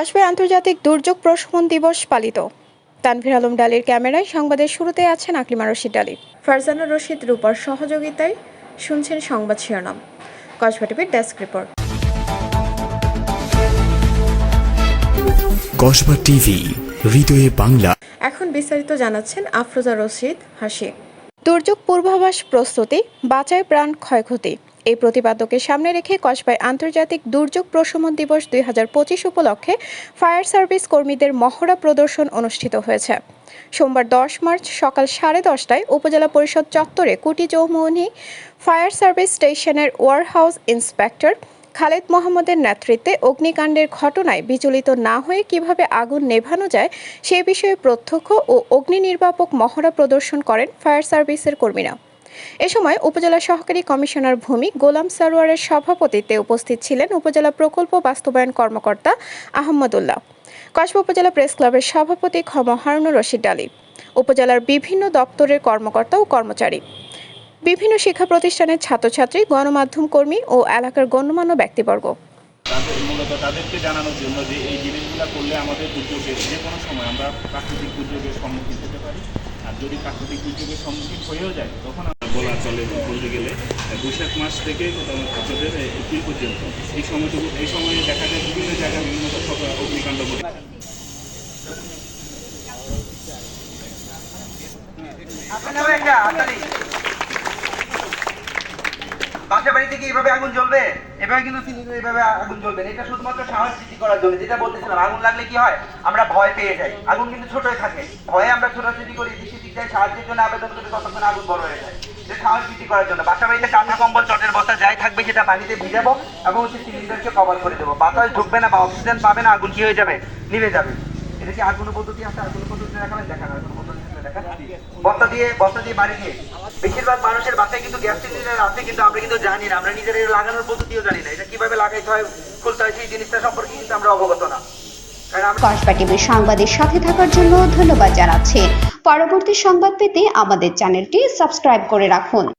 কসবায় আন্তর্জাতিক দুর্যোগ প্রশমন দিবস পালিত। তানভীর আলম ডালির ক্যামেরায় সংবাদের শুরুতে আছেন আকলিমা রশিদ ডালি। ফারজানা রশিদ রূপার সহযোগিতায় শুনছেন সংবাদ শিরোনাম। কসবা টিভির ডেস্ক রিপোর্ট। কসবা টিভি হৃদয়ে বাংলা। এখন বিস্তারিত জানাচ্ছেন আফরোজা রশিদ হাসি। দুর্যোগ পূর্বাভাস প্রস্তুতি বাঁচায় প্রাণ ক্ষয়ক্ষতি। এই প্রতিপাদ্যকে সামনে রেখে কসবায় আন্তর্জাতিক দুর্যোগ প্রশমন দিবস দু হাজার পঁচিশ উপলক্ষে ফায়ার সার্ভিস কর্মীদের মহড়া প্রদর্শন অনুষ্ঠিত হয়েছে। সোমবার দশ মার্চ সকাল সাড়ে দশটায় উপজেলা পরিষদ চত্বরে কুটি চৌমুহনী ফায়ার সার্ভিস স্টেশনের ওয়ারহাউস ইন্সপেক্টর খালেদ মোহাম্মদের নেতৃত্বে অগ্নিকাণ্ডের ঘটনায় বিচলিত না হয়ে কীভাবে আগুন নেভানো যায় সে বিষয়ে প্রত্যক্ষ ও অগ্নি নির্বাপক মহড়া প্রদর্শন করেন ফায়ার সার্ভিসের কর্মীরা। এ সময় উপজেলা সহকারী কমিশনার ভূমি গোলাম সারোয়ারের সভাপতিত্বে উপস্থিত ছিলেন উপজেলা প্রকল্প বাস্তবায়ন কর্মকর্তা আহমদুল্লাহ। কসবা উপজেলা প্রেস ক্লাবের সভাপতি খম হারুনুর রশিদ আলী, উপজেলার বিভিন্ন দপ্তরের কর্মকর্তা ও কর্মচারী, বিভিন্ন শিক্ষা প্রতিষ্ঠানের ছাত্রছাত্রী, গণমাধ্যম কর্মী ও এলাকার গণ্যমান্য ব্যক্তিবর্গ। তাদেরকে জানানোর জন্য যে এই জিনিসগুলো করলে আমাদের দুর্যোগের যে কোনো সময় আমরা প্রাকৃতিক দুর্যোগের সম্মুখীন হতে পারি। আর যদি প্রাকৃতিক দুর্যোগের সম্মুখীন হয়েও যায় তখন বলা চলে বলতে গেলে বৈশাখ মাস থেকে আপনাদের এপ্রিল পর্যন্ত এই সময়টুকু, এই সময়ে দেখা যায় বিভিন্ন জায়গায় বিভিন্ন অগ্নিকাণ্ড ঘটে। বাসা এইভাবে আগুন জ্বলবে? এভাবে কিন্তু এইভাবে আগুন জ্বলবে। এটা শুধুমাত্র সাহস সৃষ্টি করার জন্য। যেটা বলতেছিলাম, আগুন লাগলে কি হয়? আমরা ভয় পেয়ে যাই। আগুন কিন্তু ছোটই থাকে। ভয়ে আমরা ছোটাছুটি করি দিকে সাহায্যের জন্য আবেদন করি ততক্ষণ আগুন বড় হয়ে যায়। সাহস করার জন্য। বাসা বাড়িতে কাঁথা কম্বল, চটের বস্তা, যাই থাকবে সেটা পানিতে ভিজাবো এবং হচ্ছে সিলিন্ডারকে করে দেবো। বাতাস ঢুকবে না বা অক্সিজেন পাবে না, আগুন কি হয়ে যাবে? নিভে যাবে। এটা কি আর পদ্ধতি আছে? আর পদ্ধতি কোনো পদ্ধতি থাকলে বস্তা দিয়ে বস্তা দিয়ে বাড়ি দিয়ে বেশিরভাগ মানুষের বাসায় কিন্তু গ্যাস সিলিন্ডার আছে, কিন্তু আমরা কিন্তু জানি না। আমরা নিজেরা লাগানোর পদ্ধতিও জানি না। এটা কীভাবে লাগাইতে হয়? খুলতে হয়? সেই জিনিসটা সম্পর্কে কিন্তু আমরা অবগত না। কসবা টিভির সংবাদের সাথে থাকার জন্য ধন্যবাদ জানাচ্ছি। পরবর্তী সংবাদ পেতে আমাদের চ্যানেলটি সাবস্ক্রাইব করে রাখুন।